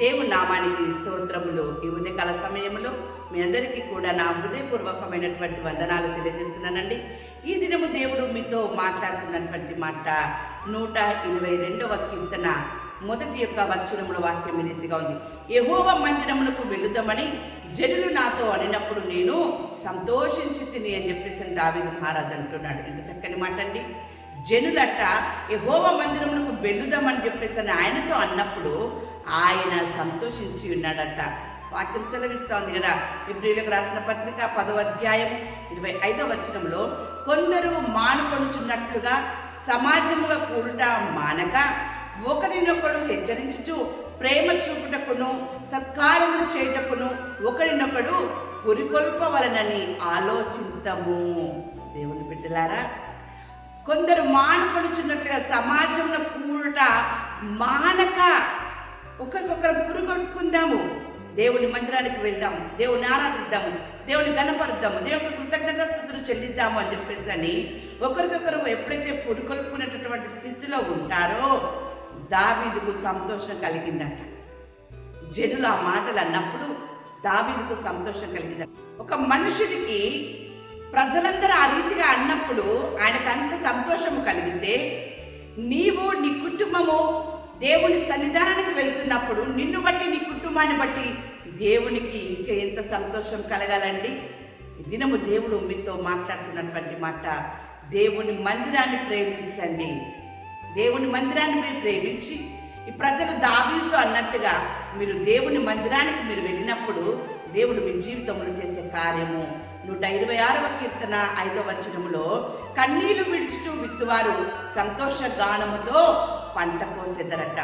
దేవుని నామానికి స్తోత్రములు. ఈ ఉదయకాల సమయంలో మీ అందరికీ కూడా నా హృదయపూర్వకమైనటువంటి వందనాలు తెలియజేస్తున్నానండి. ఈ దినము దేవుడు మీతో మాట్లాడుతున్నటువంటి మాట నూట ఇరవై రెండవ కీర్తన మొదటి యొక్క వచనముల వాక్యం రీతిగా ఉంది. యహోవ మందిరమునకు వెళుదామని జనులు నాతో అనినప్పుడు నేను సంతోషించి తిని అని చెప్పేసి దావి మహారాజు అంటున్నాడు. ఇంత చక్కని మాట అండి జనులట యహోవ మందిరమునకు వెళ్ళుదామని చెప్పేసి అని ఆయనతో అన్నప్పుడు ఆయన సంతోషించి ఉన్నాడట. వాక్యం సెలవిస్తోంది కదా. ఇబ్రిలకు రాసిన పత్రిక పదవ అధ్యాయం ఇరవై ఐదవ వచనంలో కొందరు మానుకొనుచున్నట్లుగా సమాజముగా కూడుట మానక ఒకరినొకడు హెచ్చరించుచు ప్రేమ చూపుటకును సత్కారములు చేయుటకును ఒకరినొకడు పురికొల్పవలనని ఆలోచింతము. దేవుని బిడ్డలారా కొందరు మానపడుచున్నట్లుగా సమాజంలో కూడుట మానక ఒకరికొకరు పురుగొట్టుకుందాము. దేవుని మందిరానికి వెళ్దాము. దేవుని ఆరాధిద్దాము. దేవుని గణపరుద్దాము. దేవుని కృతజ్ఞత స్థుతులు చెల్లిద్దాము అని చెప్పేసి అని ఒకరికొకరు ఎప్పుడైతే పురుకొల్పుకునేటటువంటి స్థితిలో ఉంటారో దావీదుకు సంతోషం కలిగిందట. జనులు ఆ మాటలు అన్నప్పుడు దావీదుకు సంతోషం కలిగిందట. ఒక మనుషుడికి ప్రజలందరూ ఆ రీతిగా అన్నప్పుడు ఆయనకు అంత సంతోషము కలిగితే నీవు నీ కుటుంబము దేవుని సన్నిధానానికి వెళ్తున్నప్పుడు నిన్ను బట్టి నీ కుటుంబాన్ని బట్టి దేవునికి ఇంకా ఎంత సంతోషం కలగాలండి? దినము దేవుడు మీతో మాట్లాడుతున్నటువంటి మాట దేవుని మందిరాన్ని ప్రేమించండి. దేవుని మందిరాన్ని మీరు ప్రేమించి ఈ ప్రజలు దావీతో అన్నట్టుగా మీరు దేవుని మందిరానికి మీరు వెళ్ళినప్పుడు దేవుడు మీ జీవితంలో చేసే కార్యము. నూట ఇరవై ఆరవ కీర్తన ఐదవ వచనములో కన్నీళ్ళు విడుచుటూ విత్తువారు సంతోష గానముతో పంట కోసెదరట.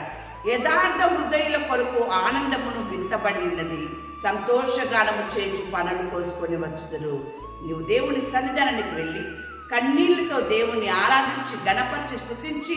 యథార్థ హృదయుల కొరకు ఆనందమును వింతబడి ఉన్నది. సంతోషగానము చేసి పనులు కోసుకొని వచ్చుదురు. నీవు దేవుని సన్నిధానానికి వెళ్ళి కన్నీళ్ళతో దేవుణ్ణి ఆరాధించి గణపరిచి స్తుతించి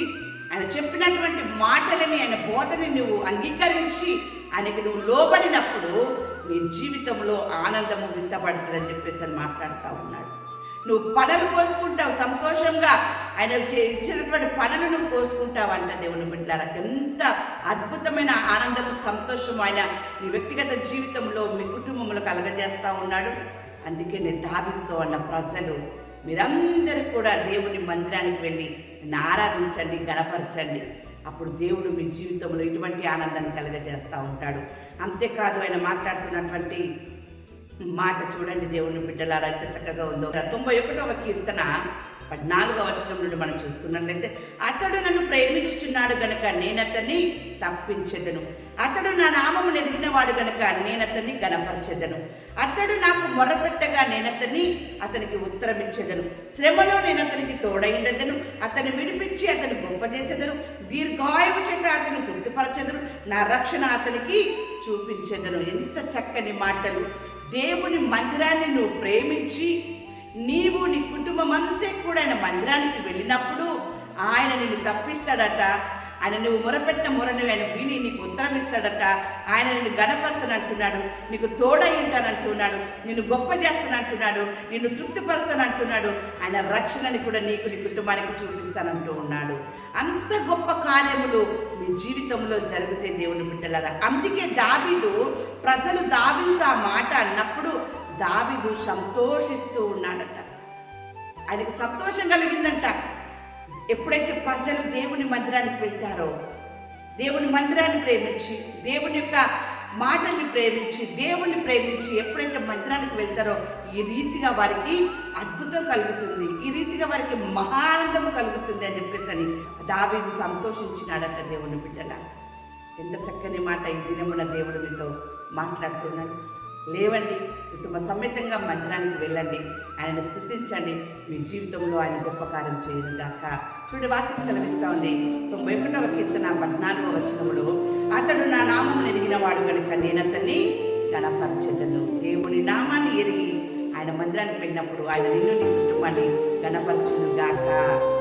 ఆయన చెప్పినటువంటి మాటలని ఆయన బోధని నువ్వు అంగీకరించి ఆయనకి నువ్వు లోబడినప్పుడు నీ జీవితంలో ఆనందము వింతపడుతుందని చెప్పేసి అని మాట్లాడుతూ ఉన్నాడు. నువ్వు పనులు కోసుకుంటావు సంతోషంగా. ఆయన ఇచ్చినటువంటి పనులు నువ్వు కోసుకుంటావు అంట దేవుని బిడ్డారా ఎంత అద్భుతమైన ఆనందము సంతోషం ఆయన నీ వ్యక్తిగత జీవితంలో మీ కుటుంబంలో కలగజేస్తూ ఉన్నాడు. అందుకే నేను దాబితో అన్న ప్రజలు మీరందరూ కూడా దేవుని మందిరానికి వెళ్ళి ఆరాధించండి గణపరచండి. అప్పుడు దేవుడు మీ జీవితంలో ఇటువంటి ఆనందాన్ని కలగజేస్తూ ఉంటాడు. అంతేకాదు ఆయన మాట్లాడుతున్నటువంటి మాట చూడండి దేవుని బిడ్డలారా ఎంత చక్కగా ఉందో. తొంభై ఒకటవ కీర్తన పద్నాలుగో వచనం నుండి మనం చూసుకున్నట్లయితే అతడు నన్ను ప్రేమించుచున్నాడు కనుక నేను అతన్ని తప్పించెదను. అతడు నా నామము ఎదిగిన వాడు నేను అతన్ని గణపరచెదను. అతడు నాకు మొరపెట్టగా నేనతన్ని అతనికి ఉత్తరమిచ్చేదను. శ్రమలో నేను అతనికి తోడైండదను అతన్ని విడిపించి అతను గొప్ప చేసేదను దీర్ఘాయువు చేత అతను తృప్తిపరచెదను. నా రక్షణ అతనికి చూపించేదను. ఎంత చక్కని మాటలు. దేవుని మందిరాన్ని నువ్వు ప్రేమించి నీవు నీ కుటుంబం అంతా కూడా ఆయన మందిరానికి వెళ్ళినప్పుడు ఆయన నిన్ను తప్పిస్తాడట. ఆయన నువ్వు మొరపెట్టిన మొరను ఆయన విని నీకు ఉత్తరం ఇస్తాడట. ఆయన నిన్ను గణపరచనంటున్నాడు నీకు తోడై నిన్ను గొప్ప చేస్తానంటున్నాడు. నిన్ను తృప్తిపరుస్తానంటున్నాడు. ఆయన రక్షణని కూడా నీకు నీ కుటుంబానికి చూపిస్తానంటూ ఉన్నాడు. అంత గొప్ప కార్యములు మీ జీవితంలో జరిగితే దేవుని బిడ్డలారా. అందుకే దావీదు ప్రజలు దావీదు ఆ మాట అన్నప్పుడు దావిదు సంతోషిస్తూ ఉన్నాడట. ఆయనకి సంతోషం కలిగిందంట. ఎప్పుడైతే ప్రజలు దేవుని మందిరానికి వెళ్తారో దేవుని మందిరాన్ని ప్రేమించి దేవుని యొక్క మాటల్ని ప్రేమించి దేవుణ్ణి ప్రేమించి ఎప్పుడైతే మందిరానికి వెళ్తారో ఈ రీతిగా వారికి అద్భుతం కలుగుతుంది. ఈ రీతిగా వారికి మహానందం కలుగుతుంది అని చెప్పేసి అని దావీదు సంతోషించినాడట దేవుని బిడ్డల. ఎంత చక్కని మాట ఈ దినమున దేవుడి మీతో మాట్లాడుతున్నాడు. లేవండి. కుటుంబ సమేతంగా మందిరానికి వెళ్ళండి. ఆయనను స్థుతించండి. మీ జీవితంలో ఆయన గొప్ప కార్యం చేయను గాక. చూడు వాక్యం సెలవిస్తా ఉంది. తొంభై ఒకటవ కీర్తన పద్నాలుగో వచనములో అతడు నా నామం ఎరిగిన వాడు కనుక నేనతన్ని గణపరచెదను దేవుని నామాన్ని ఎరిగి ఆయన మందిరానికి వెళ్ళినప్పుడు ఆయన నిన్ను నీ కుటుంబాన్ని గణపరచును గాక.